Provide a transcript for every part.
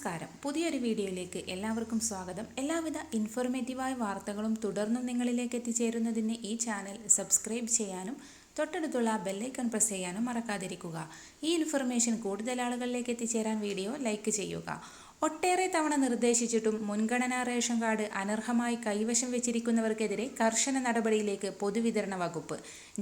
നമസ്കാരം. പുതിയൊരു വീഡിയോയിലേക്ക് എല്ലാവർക്കും സ്വാഗതം. എല്ലാവിധ ഇൻഫോർമേറ്റീവായ വാർത്തകളും തുടർന്നും നിങ്ങളിലേക്ക് എത്തിച്ചേരുന്നതിന് ഈ ചാനൽ സബ്സ്ക്രൈബ് ചെയ്യാനും തൊട്ടടുത്തുള്ള ബെല്ലൈക്കൺ പ്രസ് ചെയ്യാനും മറക്കാതിരിക്കുക. ഈ ഇൻഫർമേഷൻ കൂടുതൽ ആളുകളിലേക്ക് എത്തിച്ചേരാൻ വീഡിയോ ലൈക്ക് ചെയ്യുക. ഒട്ടേറെ തവണ നിർദ്ദേശിച്ചിട്ടും മുൻഗണനാ റേഷൻ കാർഡ് അനർഹമായി കൈവശം വെച്ചിരിക്കുന്നവർക്കെതിരെ കർശന നടപടിയിലേക്ക് പൊതുവിതരണ വകുപ്പ്.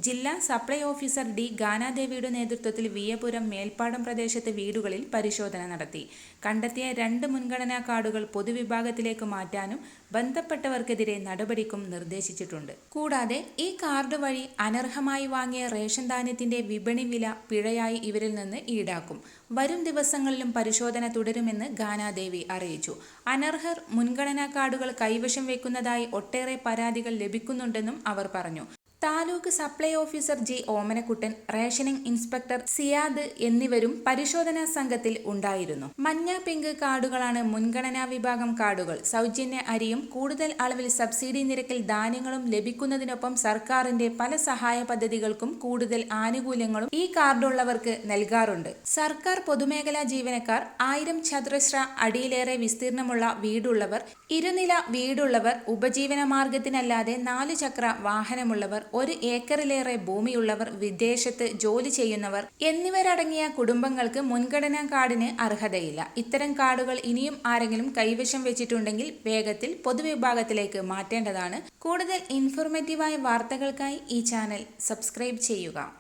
ജില്ലാ സപ്ലൈ ഓഫീസർ ഡി ഗാനാദേവിയുടെ നേതൃത്വത്തിൽ വിയപുരം മേൽപ്പാടം പ്രദേശത്തെ വീടുകളിൽ പരിശോധന നടത്തി. കണ്ടെത്തിയ രണ്ട് മുൻഗണനാ കാർഡുകൾ പൊതുവിഭാഗത്തിലേക്ക് മാറ്റാനും ബന്ധപ്പെട്ടവർക്കെതിരെ നടപടിക്കും നിർദ്ദേശിച്ചിട്ടുണ്ട്. കൂടാതെ ഈ കാർഡ് വഴി അനർഹമായി വാങ്ങിയ റേഷൻ ധാന്യത്തിന്റെ വിപണി വില പിഴയായി ഇവരിൽ നിന്ന് ഈടാക്കും. വരും ദിവസങ്ങളിലും പരിശോധന തുടരുമെന്ന് ഗാനാദേവി അറിയിച്ചു. അനർഹർ മുൻഗണനാ കാർഡുകൾ കൈവശം വെക്കുന്നതായി ഒട്ടേറെ പരാതികൾ ലഭിക്കുന്നുണ്ടെന്നും അവർ പറഞ്ഞു. Taluk supply officer G Omanakuttan rationing inspector Siyad എന്നിവരും പരിശോധനാ സംഘത്തിൽ ഉണ്ടായിരുന്നു. മഞ്ഞ പിങ്ക് കാർഡുകളാണ് മുൻഗണനാ വിഭാഗം കാർഡുകൾ. സൗജന്യ അരിയും കൂടുതൽ അളവിൽ സബ്സിഡി നിരക്കിൽ ധാന്യങ്ങളും ലഭിക്കുന്നതിനൊപ്പം സർക്കാരിന്റെ പല സഹായ പദ്ധതികൾക്കും കൂടുതൽ ആനുകൂല്യങ്ങളും ഈ കാർഡുള്ളവർക്ക് നൽകാറുണ്ട്. സർക്കാർ പൊതുമേഖലാ ജീവനക്കാർ ആയിരം ചതുരശ്ര അടിയിലേറെ വിസ്തീർണമുള്ള വീടുള്ളവർ ഇരുനില വീടുള്ളവർ ഉപജീവന മാർഗത്തിനല്ലാതെ നാലു ചക്ര വാഹനമുള്ളവർ ഒരു ഏക്കറിലേറെ ഭൂമിയുള്ളവർ വിദേശത്ത് ജോലി ചെയ്യുന്നവർ എന്നിവരടങ്ങിയ കുടുംബങ്ങൾക്ക് മുൻഗണനാ കാർഡിന് അർഹതയില്ല. ഇത്തരം കാർഡുകൾ ഇനിയും ആരെങ്കിലും കൈവശം വെച്ചിട്ടുണ്ടെങ്കിൽ വേഗത്തിൽ പൊതുവിഭാഗത്തിലേക്ക് മാറ്റേണ്ടതാണ്. കൂടുതൽ ഇൻഫോർമേറ്റീവായ വാർത്തകൾക്കായി ഈ ചാനൽ സബ്സ്ക്രൈബ് ചെയ്യുക.